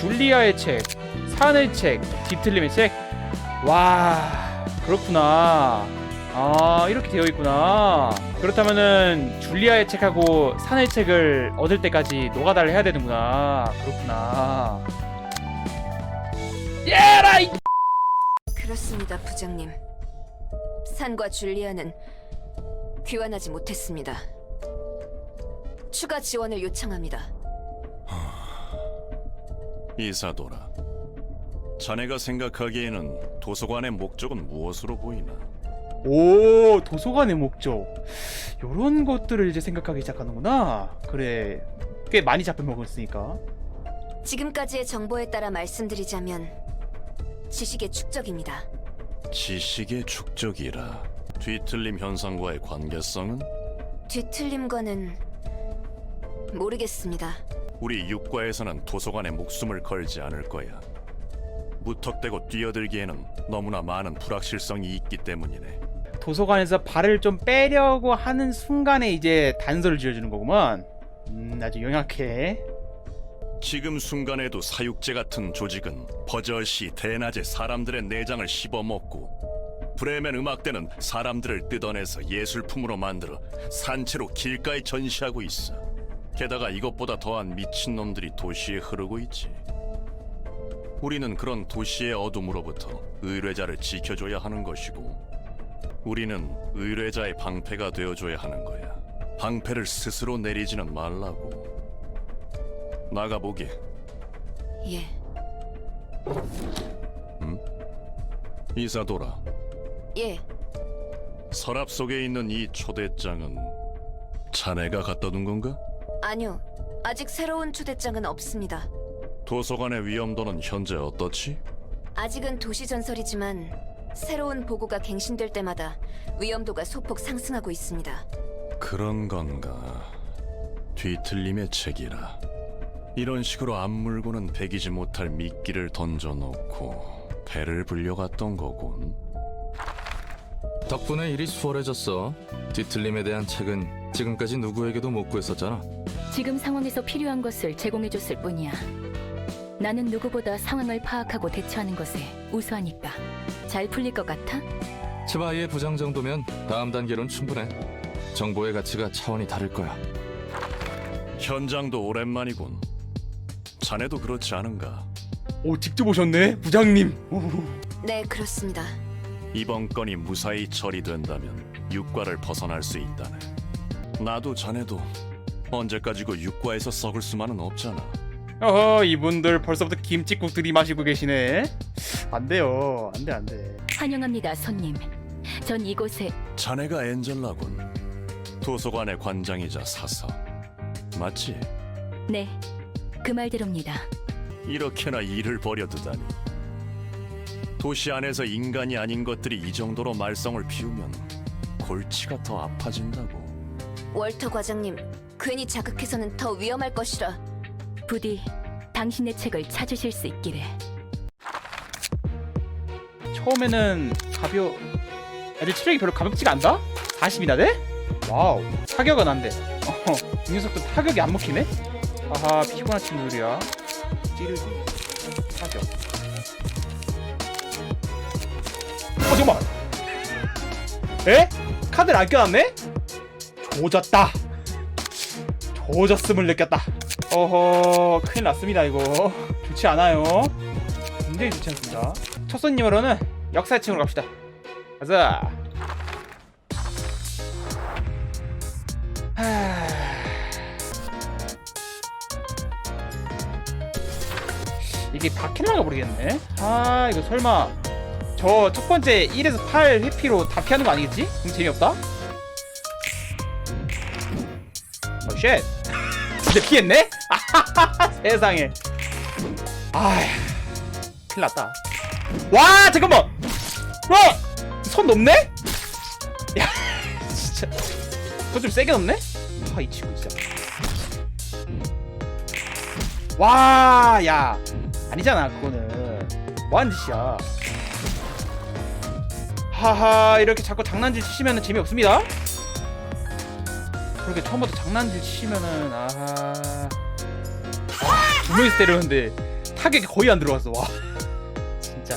줄리아의 책, 산의 책, 뒤틀림의 책. 와, 그렇구나. 아, 이렇게 되어 있구나. 그렇다면은 줄리아의 책하고 산의 책을 얻을 때까지 노가다를 해야 되는구나. 그렇구나. 예라 이 그렇습니다, 부장님. 산과 줄리아는 귀환하지 못했습니다. 추가 지원을 요청합니다. 이사도라. 자네가 생각하기에는 도서관의 목적은 무엇으로 보이나? 오 도서관의 목적 요런 것들을 이제 생각하기 시작하는구나 그래 꽤 많이 잡혀먹었으니까 지금까지의 정보에 따라 말씀드리자면 지식의 축적입니다. 지식의 축적이라. 뒤틀림 현상과의 관계성은 뒤틀림과는 모르겠습니다. 우리 육과에서는 도서관에 목숨을 걸지 않을 거야. 무턱대고 뛰어들기에는 너무나 많은 불확실성이 있기 때문이네. 도서관에서 발을 좀 빼려고 하는 순간에 이제 단서를 지어주는 거구만 음 아주 영약해 지금 순간에도 사육제 같은 조직은 버젓이 대낮에 사람들의 내장을 씹어먹고 브레멘 음악대는 사람들을 뜯어내서 예술품으로 만들어 산채로 길가에 전시하고 있어. 게다가 이것보다 더한 미친놈들이 도시에 흐르고 있지. 우리는 그런 도시의 어둠으로부터 의뢰자를 지켜줘야 하는 것이고 우리는 의뢰자의 방패가 되어줘야 하는 거야. 방패를 스스로 내리지는 말라고. 나가보게. 예, 이사도라. 예, 서랍 속에 있는 이 초대장은 자네가 갖다 둔 건가? 아니요. 아직 새로운 초대장은 없습니다. 도서관의 위험도는 현재 어떻지? 아직은 도시 전설이지만 새로운 보고가 갱신될 때마다 위험도가 소폭 상승하고 있습니다. 그런 건가? 뒤틀림의 책이라. 이런 식으로 앞물고는 배기지 못할 미끼를 던져놓고 배를 불려갔던 거군. 덕분에 일이 수월해졌어. 뒤틀림에 대한 책은 지금까지 누구에게도 못 구했었잖아. 지금 상황에서 필요한 것을 제공해줬을 뿐이야. 나는 누구보다 상황을 파악하고 대처하는 것에 우수하니까. 잘 풀릴 것 같아? 치바이의 부장 정도면 다음 단계론 충분해. 정보의 가치가 차원이 다를 거야. 현장도 오랜만이군. 자네도 그렇지 않은가? 오 직접 오셨네 부장님 오. 네, 그렇습니다. 이번 건이 무사히 처리된다면 육과를 벗어날 수 있다네. 나도 자네도 언제까지고 육과에서 썩을 수만은 없잖아. 어허 이분들 벌써부터 김치국 들이마시고 계시네 안 돼요 안 돼 안 돼 환영합니다, 손님. 전 이곳에 자네가 엔젤라군. 도서관의 관장이자 사서. 맞지? 네, 그 말대로입니다. 이렇게나 일을 버려두다니. 도시 안에서 인간이 아닌 것들이 이 정도로 말썽을 피우면 골치가 더 아파진다고. 월터 과장님, 괜히 자극해서는 더 위험할 것이라. 부디 당신의 책을 찾으실 수 있기를. 처음에는 가벼 애들 체력이 별로 가볍지가 않다? 40이나 돼? 와우 타격은 안돼 어허 이 녀석도 타격이 안 먹히네? 아하 피곤한 친구들이야 찌르기 타격 어 잠깐만 에? 카드를 안 껴놨네? 조졌다 조졌음을 느꼈다. 어허 큰일 났습니다 이거. 좋지 않아요. 굉장히 좋지 않습니다. 첫 손님으로는 역사층으로 갑시다. 가자. 하... 이게 박힐라가 모르겠네? 아 이거 설마 저 첫 번째 1에서 8 회피로 다 피하는 거 아니겠지? 재미없다. 어쉣 진짜 피했네? 세상에. 아휴 큰일 났다. 와 잠깐만! 와 손 높네? 야 진짜. 손 좀 세게 높네? 아 이 친구 진짜. 와 야. 아니잖아 그거는. 뭐하는 짓이야? 하하 이렇게 자꾸 장난질 치시면 재미없습니다 그렇게 처음부터 장난질 치시면은 아하 아, 두 명이서 때렸는데 타격이 거의 안 들어갔어. 와. 진짜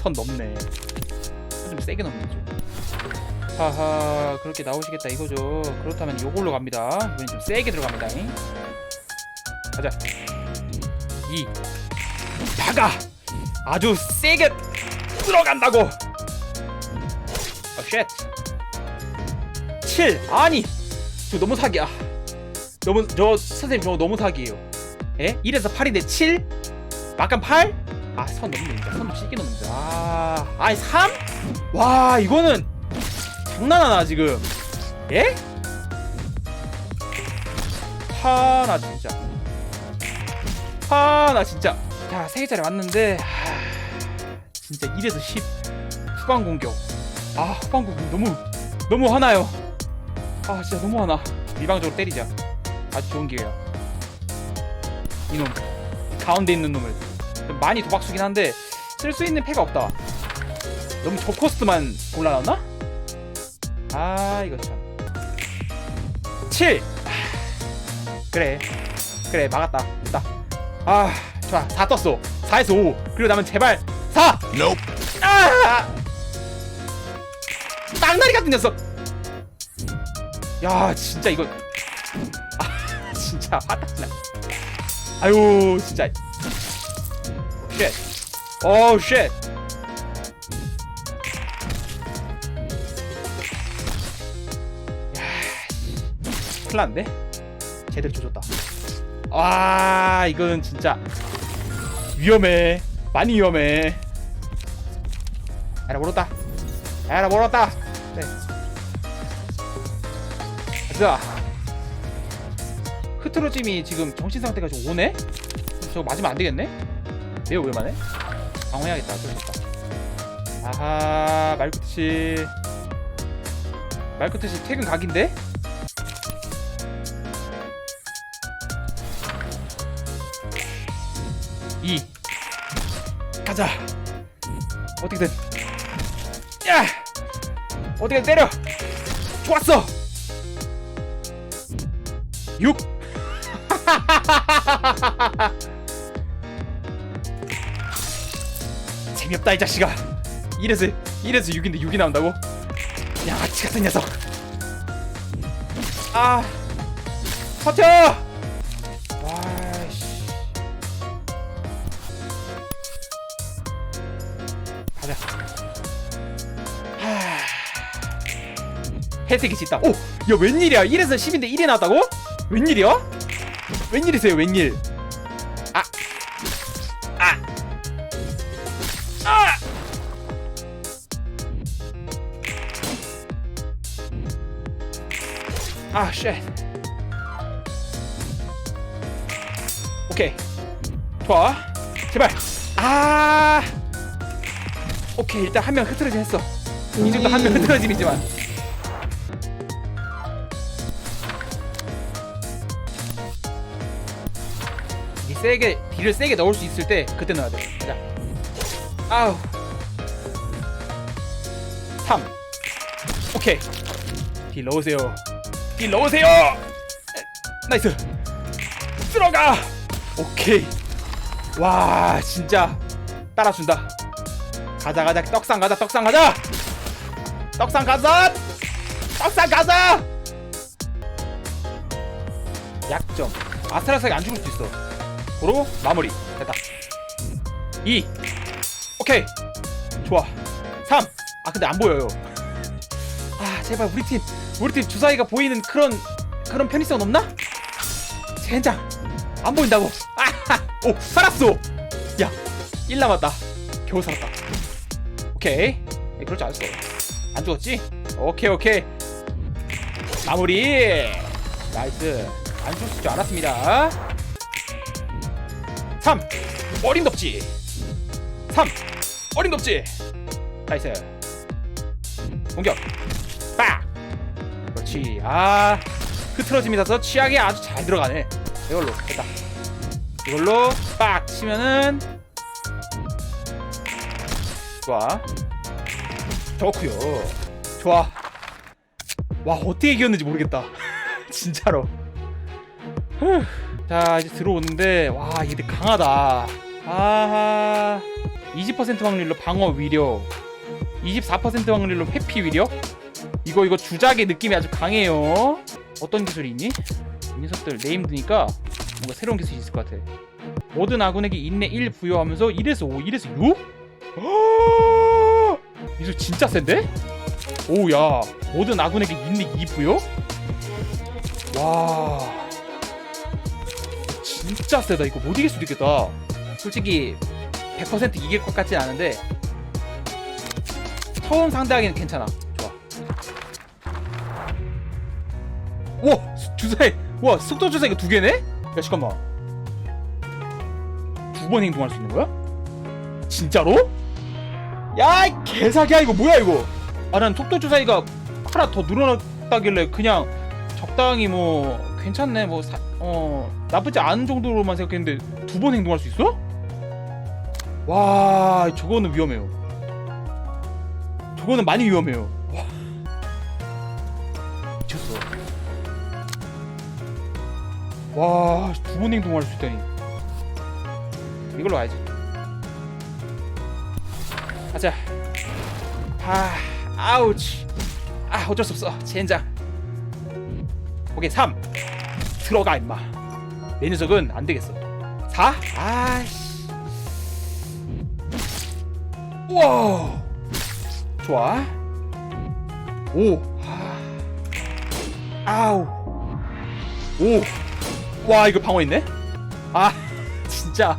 선 넘네. 선 좀 세게 넘네 좀. 하하 그렇게 나오시겠다 이거죠. 그렇다면 요걸로 갑니다. 이번엔 좀 세게 들어갑니다. 잉? 가자. 2 박아! 아주 세게 들어간다고. 어쉣. 7 아니 저 너무 사기야 너무 저 선생님 저거 너무 사기예요 에? 1에서 8인데 7? 막간 8? 아선 넘는다 선 쉽게 넘는다 아 아니 3? 와 이거는 장난하나 지금 예? 하나 진짜 하나 진짜 자 3개짜리 왔는데 하, 진짜 1에서 10 후반 공격 아 후반 공격 너무 너무 화나요 아 진짜 너무 화나. 일방적으로 때리자. 아주 좋은 기회야. 이놈. 가운데 있는 놈을. 좀 많이 도박수긴 한데 쓸 수 있는 패가 없다. 너무 저코스트만 골라놨나? 아 이거 참. 7! 그래. 그래 막았다. 됐다. 아 좋아. 4 떴어. 4에서 5 그리고 나면 제발 4! Nope. 아! 땅나리 같은 녀석 야 진짜 이거. 아 진짜. 화딱지나 아유 진짜. 쉣 어우 쉣 야, 큰일 났는데? 제대로 조졌다. 아 이건 진짜 위험해. 많이 위험해. 에라 멀었다. 에라 멀었다. 네. 자 흐트러짐이 지금 정신 상태가 좀 오네? 저거 맞으면 안 되겠네? 매우 위험하네? 방어해야겠다. 없다. 아하 말쿠트씨 말쿠트씨 퇴근 각인데? 이. 가자. 어떻게든. 야! 어떻게든 때려! 좋았어 6 재미없다 이 자식아. 이래서 이래서 6인데 6이 나온다고? 양아치 같은 녀석. 아 버텨! 와씨. 가자 하... 해색이 짙다. 오! 야 웬일이야? 1에서 10인데 1이 나왔다고? 웬일이야? 웬일이세요 웬일 아! 아! 아! 아, 쉣. 오케이. 좋아. 제발. 아! 오케이, 일단 한 명 흐트러짐 했어. 이 정도 한 명 흐트러짐이지만. 세게 딜을 세게 넣을 수 있을 때 그때 넣어야 돼. 자. 아우. 3. 오케이. 딜 넣으세요. 딜 넣으세요. 에, 나이스. 들어가. 오케이. 와, 진짜 따라준다. 가자 가자 떡상 가자 떡상 가자. 떡상 가자. 떡상 가자. 약점. 아슬아슬하게 안 죽을 수 있어. 도로 마무리. 됐다. 2. 오케이. 좋아. 3. 아 근데 안 보여요. 아 제발 우리 팀 우리 팀 주사위가 보이는 그런 그런 편의성 없나? 젠장 안 보인다고. 아하. 오 살았어. 야 1 남았다. 겨우 살았다. 오케이. 에, 그럴 줄 알았어. 안 죽었지? 오케이 오케이. 마무리. 나이스. 안 죽을 줄 알았습니다. 3. 어림도 없지. 3. 어림도 없지. 나이스. 공격. 빡. 그렇지. 아. 흐트러짐이라서 취약이 아주 잘 들어가네. 이걸로 됐다. 이걸로 빡 치면은 좋아. 좋고요. 좋아. 와 어떻게 이겼는지 모르겠다. 진짜로. 후. 자 이제 들어오는데 와 얘들 강하다. 아하 20% 확률로 방어 위력 24% 확률로 회피 위력 이거 이거 주작의 느낌이 아주 강해요 어떤 기술이 있니? 이 녀석들 네임 드니까 뭔가 새로운 기술이 있을 것 같아 모든 아군에게 인내 1 부여하면서 1에서 5 1에서 6? 이거 진짜 센데? 오야 모든 아군에게 인내 2 부여? 와 진짜 세다. 이거 못 이길 수도 있겠다. 솔직히 100% 이길 것 같진 않은데 처음 상대하기는 괜찮아. 좋아. 와 수- 주사위. 와 속도 주사위가 두 개네? 야 잠깐만. 두 번 행동할 수 있는 거야? 진짜로? 야이 개사기야. 이거 뭐야 이거? 아 난 속도 주사위가 하나 더 늘어났다길래 그냥 적당히 뭐 괜찮네. 뭐어 나쁘지 않은 정도로만 생각했는데 두 번 행동할 수 있어? 와 저거는 위험해요. 저거는 많이 위험해요. 와. 미쳤어. 와두 번 행동할 수 있다니. 이걸로 와야지. 가자. 아 아우치. 아 어쩔 수 없어. 젠장. 오케이 3 들어가 임마. 내 녀석은 안 되겠어. 4 아씨. 우와. 좋아. 5 아우. 5와 이거 방어 있네? 아 진짜.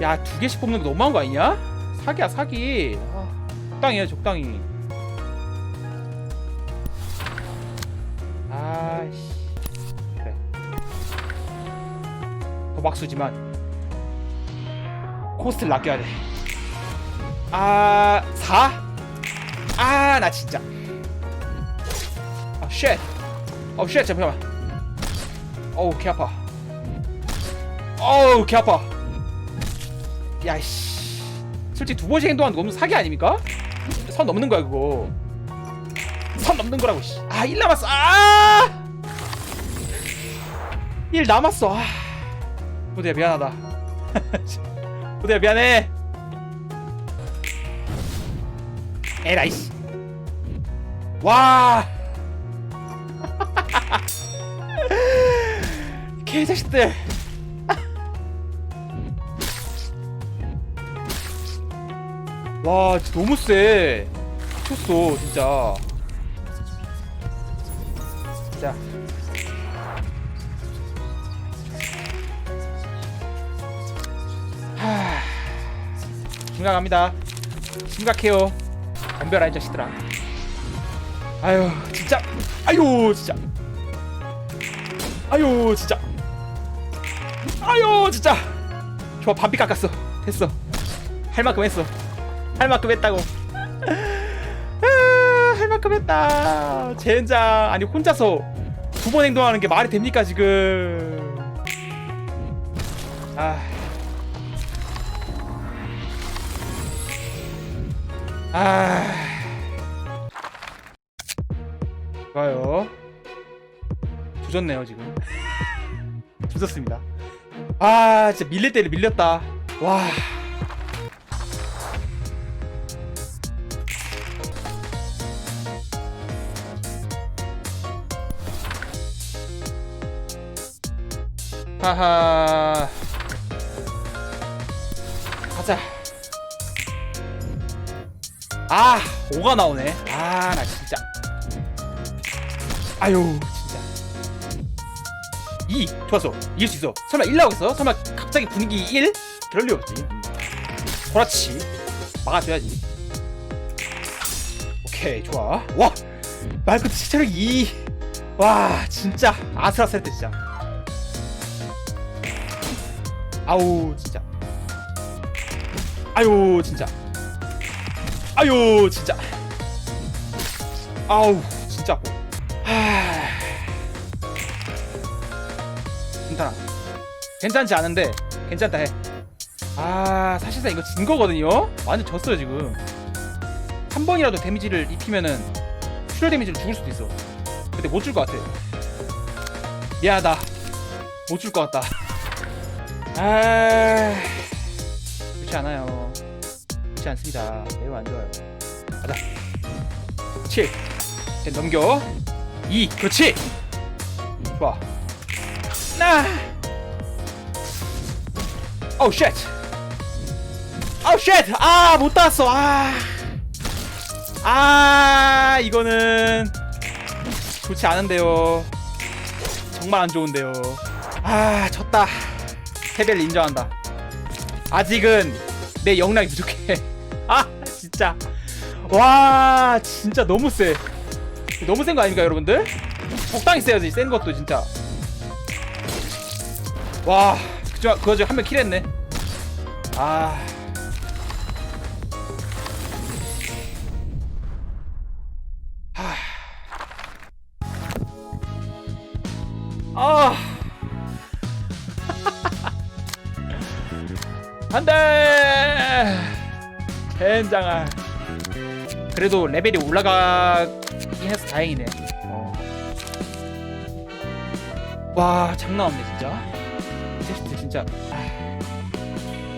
야 두 개씩 뽑는 거 너무한 거 아니냐? 사기야 사기. 아, 적당히 해 적당히 도박수지만 코스트를 아껴야 돼 아 4? 아 나 진짜 아 쉣. 어 쉣 잠깐만 어우 개 아파 어우 개 아파 야이씨 솔직히 두 행동하는 거 너무 사기 아닙니까? 선 넘는 거야 그거 선 넘는 거라고 씨. 아, 1 남았어. 아! 1 남았어. 아. 부대야 미안하다. 부대야 미안해. 에라이 씨. 와. 개자식들. 와, 진짜 너무 세. 미쳤어, 진짜. 자. 심각합니다. 심각해요. 덤벼라 이 자식들아. 아유 진짜. 아유 진짜. 아유 진짜. 아유 진짜. 좋아 반비 깎았어. 됐어. 할 만큼 했어. 할 만큼 했다고. 아, 할 만큼 했다. 젠장 아니 혼자서 두 번 행동하는 게 말이 됩니까 지금? 아. 아. 좋아요. 조졌네요 지금. 조졌습니다. 아 진짜 밀릴 때를 밀렸다. 와. 하하. 아, 5가 나오네. 아, 나 진짜. 아유, 진짜. 2. 좋았어. 이길 수 있어. 설마 1 나오겠어? 설마 갑자기 분위기 1? 그럴 리 없지. 그렇지. 막아줘야지. 오케이, 좋아. 와! 말 그대로 체력 2. 와, 진짜 아슬아슬했다, 진짜. 아우 진짜 아유 진짜 아유 진짜. 아우 진짜. 괜찮아. 괜찮지 않은데 괜찮다 해아 사실상 이거 진 거거든요. 완전 졌어요 지금. 한 번이라도 데미지를 입히면은 출혈 데미지를 죽을 수도 있어. 근데 못 줄 것 같아 미안하다. 못 줄 것 같다. 아 좋지 않아요. 좋지 않습니다. 매우 안 좋아요. 가자. 7. 이제 넘겨. 2. 그렇지. 좋아. 나. 오 쉣. 오 쉣. 아, 못 땄어. 아. 아, 이거는 좋지 않은데요. 정말 안 좋은데요. 아, 졌다. 패배를 인정한다. 아직은 내 역량이 부족해. 아, 진짜. 와, 진짜 너무 세. 너무 센 거 아닙니까, 여러분들? 적당히 세야지, 센 것도 진짜. 와, 그저 그거 지금 한명 킬했네. 아. 하. 아. 안돼. 젠장아. 그래도 레벨이 올라가긴 해서 다행이네. 어. 와 장난 없네 진짜. 진짜. 아.